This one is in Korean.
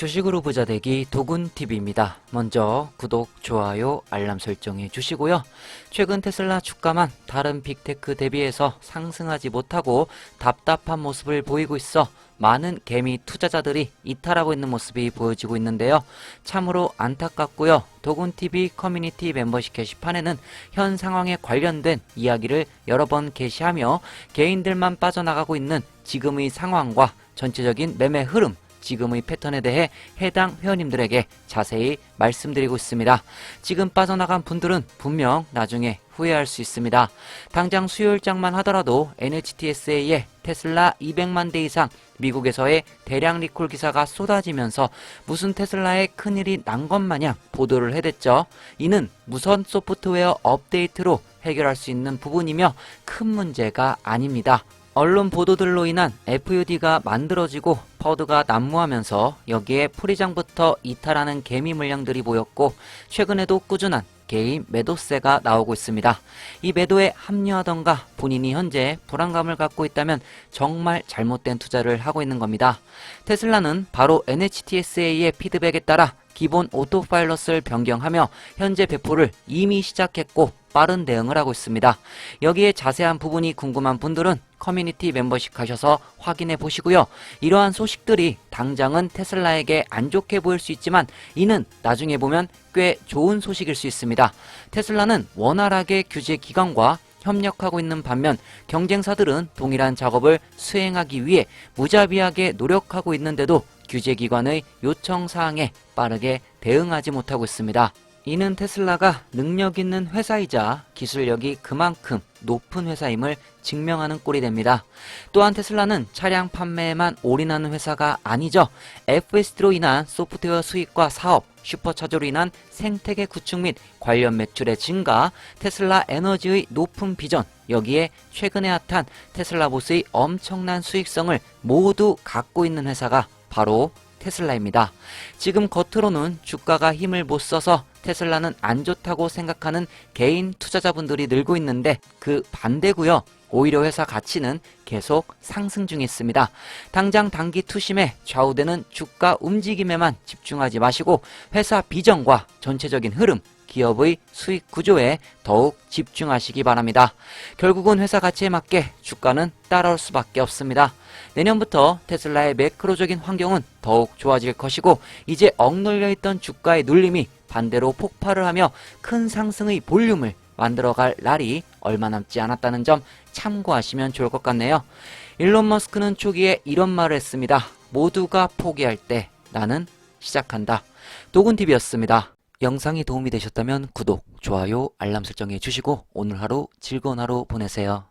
주식으로 부자 되기 도군TV입니다. 먼저 구독, 좋아요, 알람 설정해 주시고요. 최근 테슬라 주가만 다른 빅테크 대비해서 상승하지 못하고 답답한 모습을 보이고 있어 많은 개미 투자자들이 이탈하고 있는 모습이 보여지고 있는데요. 참으로 안타깝고요. 도군TV 커뮤니티 멤버십 게시판에는 현 상황에 관련된 이야기를 여러 번 게시하며 개인들만 빠져나가고 있는 지금의 상황과 전체적인 매매 흐름, 지금의 패턴에 대해 해당 회원님들에게 자세히 말씀드리고 있습니다. 지금 빠져나간 분들은 분명 나중에 후회할 수 있습니다. 당장 수요일장만 하더라도 NHTSA에 테슬라 200만 대 이상 미국에서의 대량 리콜 기사가 쏟아지면서 무슨 테슬라에 큰일이 난 것 마냥 보도를 해댔죠. 이는 무선 소프트웨어 업데이트로 해결할 수 있는 부분이며 큰 문제가 아닙니다. 언론 보도들로 인한 FUD가 만들어지고 퍼드가 난무하면서 여기에 프리장부터 이탈하는 개미 물량들이 보였고 최근에도 꾸준한 개인 매도세가 나오고 있습니다. 이 매도에 합류하던가 본인이 현재 불안감을 갖고 있다면 정말 잘못된 투자를 하고 있는 겁니다. 테슬라는 바로 NHTSA의 피드백에 따라 기본 오토파일럿을 변경하며 현재 배포를 이미 시작했고 빠른 대응을 하고 있습니다. 여기에 자세한 부분이 궁금한 분들은 커뮤니티 멤버십 가셔서 확인해 보시고요. 이러한 소식들이 당장은 테슬라에게 안 좋게 보일 수 있지만 이는 나중에 보면 꽤 좋은 소식일 수 있습니다. 테슬라는 원활하게 규제 기관과 협력하고 있는 반면 경쟁사들은 동일한 작업을 수행하기 위해 무자비하게 노력하고 있는데도 규제기관의 요청 사항에 빠르게 대응하지 못하고 있습니다. 이는 테슬라가 능력 있는 회사이자 기술력이 그만큼 높은 회사임을 증명하는 꼴이 됩니다. 또한 테슬라는 차량 판매에만 올인하는 회사가 아니죠. FSD로 인한 소프트웨어 수익과 사업, 슈퍼차저로 인한 생태계 구축 및 관련 매출의 증가, 테슬라 에너지의 높은 비전, 여기에 최근에 핫한 테슬라보스의 엄청난 수익성을 모두 갖고 있는 회사가 바로 테슬라입니다. 지금 겉으로는 주가가 힘을 못 써서 테슬라는 안 좋다고 생각하는 개인 투자자분들이 늘고 있는데 그 반대고요. 오히려 회사 가치는 계속 상승 중에 있습니다. 당장 단기 투심에 좌우되는 주가 움직임에만 집중하지 마시고 회사 비전과 전체적인 흐름, 기업의 수익 구조에 더욱 집중하시기 바랍니다. 결국은 회사 가치에 맞게 주가는 따라올 수밖에 없습니다. 내년부터 테슬라의 매크로적인 환경은 더욱 좋아질 것이고 이제 억눌려 있던 주가의 눌림이 반대로 폭발을 하며 큰 상승의 볼륨을 만들어갈 날이 얼마 남지 않았다는 점 참고하시면 좋을 것 같네요. 일론 머스크는 초기에 이런 말을 했습니다. 모두가 포기할 때 나는 시작한다. 도군TV였습니다. 영상이 도움이 되셨다면 구독, 좋아요, 알람 설정해 주시고 오늘 하루 즐거운 하루 보내세요.